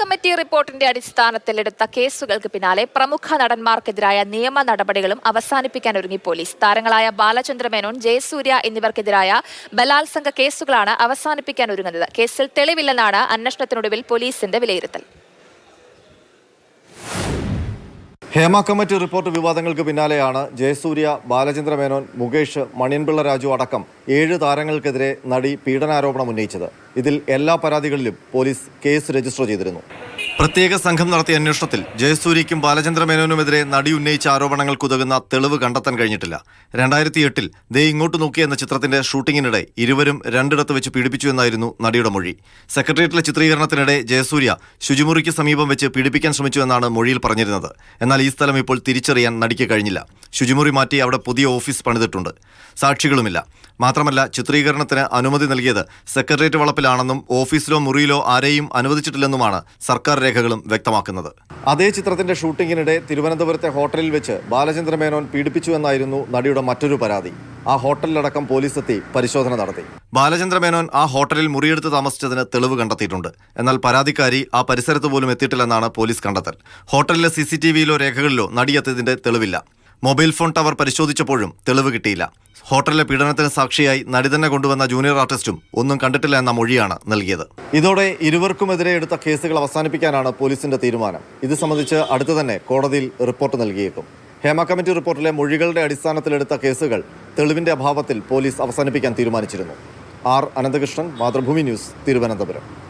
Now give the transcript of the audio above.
Committee റിപ്പോർട്ടിന്റെ അടിസ്ഥാനത്തിൽ എടുത്ത കേസുകൾക്ക് പിന്നാലെ പ്രമുഖ നടന്മാർക്കെതിരായ നിയമ നടപടികളും അവസാനിപ്പിക്കാൻ ഒരുങ്ങി പോലീസ്. താരങ്ങളായ ബാലചന്ദ്ര മേനോൻ ജയസൂര്യ എന്നിവർക്കെതിരായ ബലാത്സംഗ കേസുകളാണ് അവസാനിപ്പിക്കാൻ ഒരുങ്ങുന്നത്. കേസിൽ തെളിവില്ലെന്നാണ് അന്വേഷണത്തിനൊടുവിൽ പോലീസിന്റെ വിലയിരുത്തൽ. ഹേമ കമ്മിറ്റി റിപ്പോർട്ട് വിവാദങ്ങൾക്ക് പിന്നാലെയാണ് ജയസൂര്യ ബാലചന്ദ്ര മേനോൻ മുകേഷ് മണിയൻപിള്ള രാജു അടക്കം ഏഴ് താരങ്ങൾക്കെതിരെ നടി പീഡനാരോപണം ഉന്നയിച്ചത്. ഇതിൽ എല്ലാ പരാതികളിലും പോലീസ് കേസ് രജിസ്റ്റർ ചെയ്തിരുന്നു. പ്രത്യേക സംഘം നടത്തിയ അന്വേഷണത്തിൽ ജയസൂര്യയ്ക്കും ബാലചന്ദ്ര മേനോനുമെതിരെ നടി ഉന്നയിച്ച ആരോപണങ്ങൾക്കുതകുന്ന തെളിവ് കണ്ടെത്താൻ കഴിഞ്ഞിട്ടില്ല. രണ്ടായിരത്തി എട്ടിൽ ദേ ഇങ്ങോട്ട് നോക്കി എന്ന ചിത്രത്തിന്റെ ഷൂട്ടിങ്ങിനിടെ ഇരുവരും രണ്ടിടത്ത് വെച്ച് പീഡിപ്പിച്ചു എന്നായിരുന്നു നടിയുടെ മൊഴി. സെക്രട്ടേറിയറ്റിലെ ചിത്രീകരണത്തിനിടെ ജയസൂര്യ ശുചിമുറിക്ക് സമീപം വെച്ച് പീഡിപ്പിക്കാൻ ശ്രമിച്ചു എന്നാണ് മൊഴിയിൽ പറഞ്ഞിരുന്നത്. എന്നാൽ ഈ സ്ഥലം ഇപ്പോൾ തിരിച്ചറിയാൻ നടിക്ക് കഴിഞ്ഞില്ല. ശുചിമുറി മാറ്റി അവിടെ പുതിയ ഓഫീസ് പണിതിട്ടുണ്ട്. സാക്ഷികളുമില്ല. മാത്രമല്ല ചിത്രീകരണത്തിന് അനുമതി നൽകിയത് സെക്രട്ടേറിയറ്റ് വളപ്പിലാണെന്നും ഓഫീസിലോ മുറിയിലോ ആരെയും അനുവദിച്ചിട്ടില്ലെന്നുമാണ് സർക്കാർ രേഖകളും വ്യക്തമാക്കുന്നത്. അതേ ചിത്രത്തിന്റെ ഷൂട്ടിങ്ങിനിടെ തിരുവനന്തപുരത്തെ ഹോട്ടലിൽ വെച്ച് ബാലചന്ദ്ര മേനോൻ പീഡിപ്പിച്ചു എന്നായിരുന്നു നടിയുടെ മറ്റൊരു പരാതി. ആ ഹോട്ടലിലടക്കം പോലീസ് എത്തി പരിശോധന നടത്തി. ബാലചന്ദ്ര മേനോൻ ആ ഹോട്ടലിൽ മുറിയെടുത്ത് താമസിച്ചതിന് തെളിവ് കണ്ടെത്തിയിട്ടുണ്ട്. എന്നാൽ പരാതിക്കാരി ആ പരിസരത്ത് പോലും എത്തിയിട്ടില്ലെന്നാണ് പോലീസ് കണ്ടെത്തൽ. ഹോട്ടലിലെ സി സി ടി വിയിലോ രേഖകളിലോ നടിയെത്തിയതിന്റെ തെളിവില്ല. മൊബൈൽ ഫോൺ ടവർ പരിശോധിച്ചപ്പോഴും തെളിവ് കിട്ടിയില്ല. ഹോട്ടലിലെ പീഡനത്തിന് സാക്ഷിയായി നടി തന്നെ കൊണ്ടുവന്ന ജൂനിയർ ആർട്ടിസ്റ്റും ഒന്നും കണ്ടിട്ടില്ല എന്ന മൊഴിയാണ് നൽകിയത്. ഇതോടെ ഇരുവർക്കുമെതിരെ എടുത്ത കേസുകൾ അവസാനിപ്പിക്കാനാണ് പോലീസിന്റെ തീരുമാനം. ഇത് സംബന്ധിച്ച് അടുത്തു തന്നെ കോടതിയിൽ റിപ്പോർട്ട് നൽകിയേക്കും. ഹേമ കമ്മിറ്റി റിപ്പോർട്ടിലെ മൊഴികളുടെ അടിസ്ഥാനത്തിലെടുത്ത കേസുകൾ തെളിവിന്റെ അഭാവത്തിൽ പോലീസ് അവസാനിപ്പിക്കാൻ തീരുമാനിച്ചിരുന്നു. R Ananthakrishnan Mathrubhumi news Thiruvananthapuram.